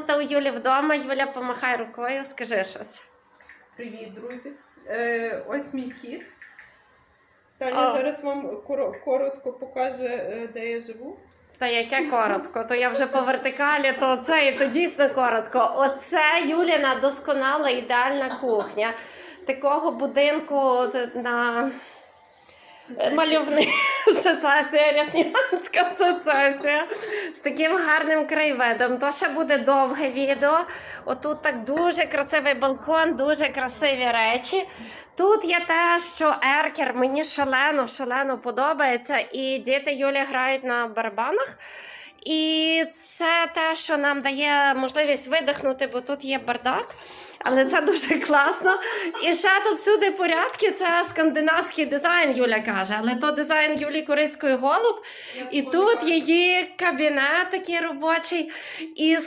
тут у Юлі вдома. Юля, помахай рукою, скажи щось. Привіт, друзі. Е, ось мій кіт. Таня О. зараз вам коро- коротко покаже, е, де я живу. Та яке коротко, то я вже по вертикалі, то це і то дійсно коротко. Оце Юліна досконала ідеальна кухня. Такого будинку на мальовний сецесія, ряснянська асоціація з таким гарним краєвидом. То ще буде довге відео. Отут так дуже красивий балкон, дуже красиві речі. Тут є те, що еркер мені шалено, шалено подобається, і діти Юлі грають на барабанах. І це те, що нам дає можливість видихнути, бо тут є бардак. Але це дуже класно. І ще тут всюди порядки. Це скандинавський дизайн, Юля каже. Але то дизайн Юлі Корицької голуб. І тут її кабінет такий робочий. І